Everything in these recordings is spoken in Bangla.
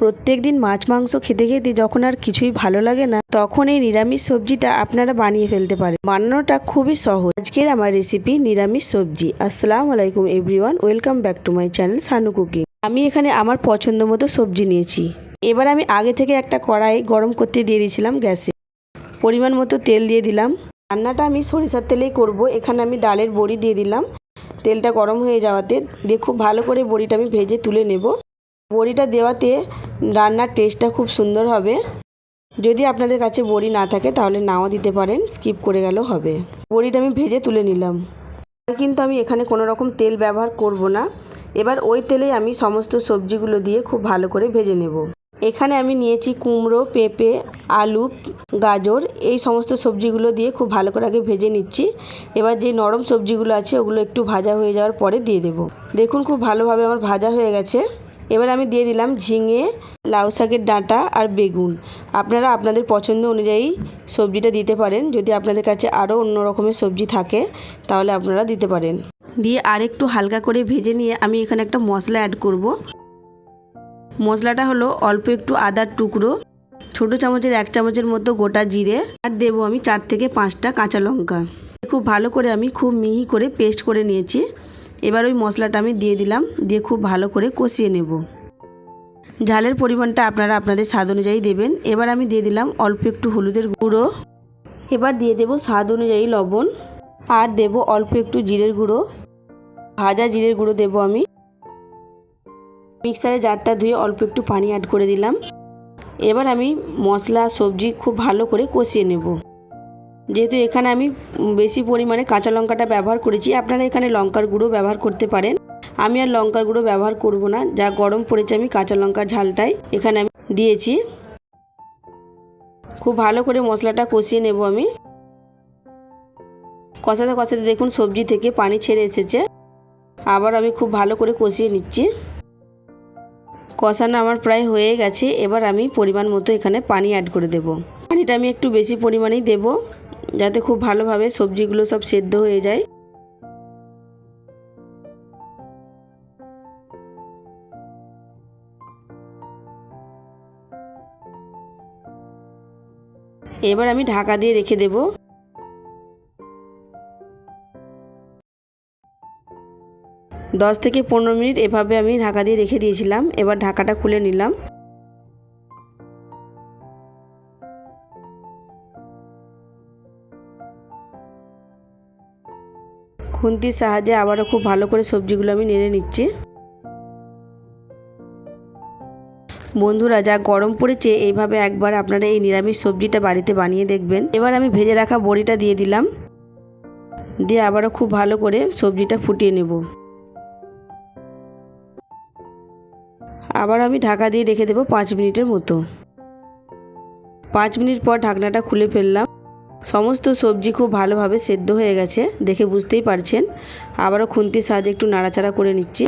প্রত্যেক দিন মাছ, মাংস খেতে খেতে যখন আর কিছুই ভালো লাগে না, তখন এই নিরামিষ সবজিটা আপনারা বানিয়ে ফেলতে পারেন। বানানোটা খুবই সহজ। আজকের আমার রেসিপি নিরামিষ সবজি। আসসালামু আলাইকুম everyone welcome back to my channel Sanu cooking আমি এখানে আমার পছন্দ মতো সবজি নিয়েছি। এবার আমি আগে থেকে একটা কড়াই গরম করতে দিয়ে দিয়েছিলাম গ্যাসে। পরিমাণ মতো তেল দিয়ে দিলাম। রান্নাটা আমি সরিষার তেলেই করব। এখানে আমি ডালের বড়ি দিয়ে দিলাম। তেলটা গরম হয়ে যাওয়াতে দিয়ে খুব ভালো করে বড়িটা আমি ভেজে তুলে নেব। বড়িটা দেওয়াতে রান্নার টেস্টটা খুব সুন্দর হবে। যদি আপনাদের কাছে বড়ি না থাকে, তাহলে নাও দিতে পারেন স্কিপ করে গেলেও হবে। বড়িটা আমি ভেজে তুলে নিলাম। কিন্তু আমি এখানে কোনো রকম তেল ব্যবহার করব না। এবার ওই তেলে আমি সমস্ত সবজিগুলো দিয়ে খুব ভালো করে ভেজে নেব। এখানে আমি নিয়েছি কুমড়ো, পেঁপে, আলু, গাজর, এই সমস্ত সবজিগুলো দিয়ে খুব ভালো করে আগে ভেজে নিচ্ছি। এবার যে নরম সবজিগুলো আছে, ওগুলো একটু ভাজা হয়ে যাওয়ার পরে দিয়ে দেব। দেখুন, খুব ভালোভাবে আমার ভাজা হয়ে গেছে। এবার আমি দিয়ে দিলাম ঝিঙে, লাউ শাকের ডাঁটা আর বেগুন। আপনারা আপনাদের পছন্দ অনুযায়ী সবজিটা দিতে পারেন। যদি আপনাদের কাছে আরও অন্য রকমের সবজি থাকে, তাহলে আপনারা দিতে পারেন। দিয়ে আরেকটু হালকা করে ভেজে নিয়ে আমি এখানে একটা মশলা অ্যাড করব। মশলাটা হলো অল্প একটু আদার টুকরো, ছোটো চামচের এক চামচের মতো গোটা জিরে, আর দেবো আমি চার থেকে পাঁচটা কাঁচা লঙ্কা। খুব ভালো করে আমি খুব মিহি করে পেস্ট করে নিয়েছি। এবার ওই মশলাটা আমি দিয়ে দিলাম, দিয়ে খুব ভালো করে কষিয়ে নেব। ঝালের পরিমাণটা আপনারা আপনাদের স্বাদ অনুযায়ী দেবেন। এবার আমি দিয়ে দিলাম অল্প একটু হলুদের গুঁড়ো। এবার দিয়ে দেব স্বাদ অনুযায়ী লবণ, আর দেব অল্প একটু জিরের গুঁড়ো। ভাজা জিরের গুঁড়ো দেব আমি। মিক্সারে জারটা ধুয়ে অল্প একটু পানি অ্যাড করে দিলাম। এবার আমি মশলা, সবজি খুব ভালো করে কষিয়ে নেব। যেহেতু এখানে আমি বেশি পরিমাণে কাঁচা লঙ্কাটা ব্যবহার করেছি, আপনারা এখানে লঙ্কার গুঁড়ো ব্যবহার করতে পারেন। আমি আর লঙ্কার গুঁড়ো ব্যবহার করব না, যা গরম পড়েছে আমি কাঁচা লঙ্কার ঝালটাই এখানে আমি দিয়েছি। খুব ভালো করে মশলাটা কষিয়ে নেব আমি। কষাতে কষাতে দেখুন সবজি থেকে পানি ছেড়ে এসেছে। আবার আমি খুব ভালো করে কষিয়ে নিচ্ছি। কষানো আমার প্রায় হয়ে গেছে, এবার আমি পরিমাণ মতো এখানে পানি অ্যাড করে দেব। পানিটা আমি একটু বেশি পরিমাণেই দেব। যাতে খুব ভালোভাবে সবজিগুলো সব সেদ্ধ হয়ে যায়। এবার আমি ঢাকা দিয়ে রেখে দেব। দশ থেকে পনেরো মিনিট এভাবে আমি ঢাকা দিয়ে রেখে দিয়েছিলাম। এবার ঢাকাটা খুলে নিলাম। খুন্তির সাহায্যে আবারও খুব ভালো করে সবজিগুলো আমি নেড়ে নিচ্ছি। বন্ধুরা, যা গরম পড়েছে, এইভাবে একবার আপনারা এই নিরামিষ সবজিটা বাড়িতে বানিয়ে দেখবেন। এবার আমি ভেজে রাখা বড়িটা দিয়ে দিলাম। দিয়ে আবারও খুব ভালো করে সবজিটা ফুটিয়ে নেব। আবার আমি ঢাকা দিয়ে রেখে দেবো পাঁচ মিনিটের মতো। পাঁচ মিনিট পর ঢাকনাটা খুলে ফেললাম। সমস্ত সবজি খুব ভালোভাবে সেদ্ধ হয়ে গেছে, দেখে বুঝতেই পারছেন। আবারও খুন্তির সাহায্যে একটু নাড়াচাড়া করে নিচ্ছি।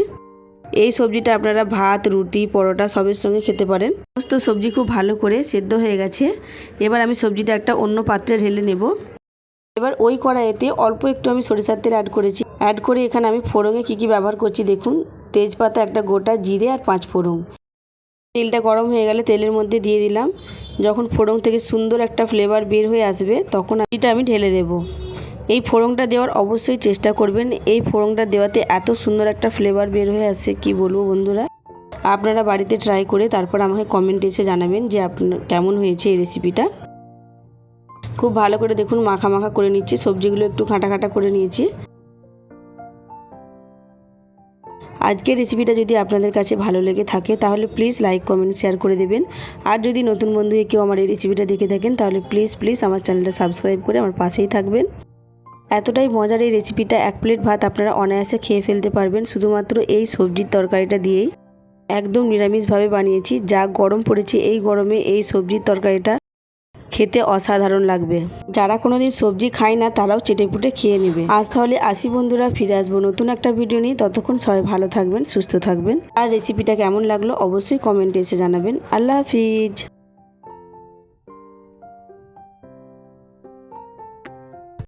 এই সবজিটা আপনারা ভাত, রুটি, পরোটা সবের সঙ্গে খেতে পারেন। সমস্ত সবজি খুব ভালো করে সেদ্ধ হয়ে গেছে। এবার আমি সবজিটা একটা অন্য পাত্রে ঢেলে নেব। এবার ওই কড়াইতে অল্প একটু আমি সরিষার তেল অ্যাড করেছি। অ্যাড করে এখানে আমি ফোড়ঙে কী কী ব্যবহার করছি দেখুন। তেজপাতা একটা গোটা, জিরে আর পাঁচ ফোড়ন। তেলটা গরম হয়ে গেলে তেলের মধ্যে দিয়ে দিলাম। যখন ফোড়ন থেকে সুন্দর একটা ফ্লেভার বের হয়ে আসবে, তখন এটা আমি ঢেলে দেব। এই ফোড়নটা দেওয়ার অবশ্যই চেষ্টা করবেন। এই ফোড়নটা দেওয়াতে এত সুন্দর একটা ফ্লেভার বের হয়ে আসে, কি বলব বন্ধুরা? আপনারা বাড়িতে ট্রাই করে তারপর আমাকে কমেন্টে এসে জানাবেন যে আপনার কেমন হয়েছে এই রেসিপিটা খুব ভালো করে দেখুন, মাখা মাখা করে নিচ্ছি, সবজিগুলো একটু খাটা খাটা করে নিয়েছি। আজকের রেসিপিটা যদি আপনাদের কাছে ভালো লেগে থাকে, তাহলে প্লিজ লাইক কমেন্ট শেয়ার করে দেবেন। আর যদি নতুন বন্ধু কেউ আমার এই রেসিপিটা দেখে থাকেন, তাহলে প্লিজ প্লিজ আমার চ্যানেলটা সাবস্ক্রাইব করে আমার পাশেই থাকবেন। এতটাই মজার এই রেসিপিটা এক প্লেট ভাত আপনারা অনায়াসে খেয়ে ফেলতে পারবেন, শুধুমাত্র এই সবজির তরকারিটা দিয়েই। একদম নিরামিষভাবে বানিয়েছি, যা গরম পড়েছে, এই গরমে এই সবজির তরকারিটা খেতে অসাধারণ লাগবে। যারা কোনোদিন সবজি খায় না, তারাও চেটেপুটে খেয়ে নেবে। আজ তাহলে আসি বন্ধুরা, ফিরে আসব নতুন একটা ভিডিও নিয়ে। ততক্ষণ সবাই ভালো থাকবেন, সুস্থ থাকবেন। আর রেসিপিটা কেমন লাগল অবশ্যই কমেন্টে এসে জানাবেন। আল্লাহ হাফিজ।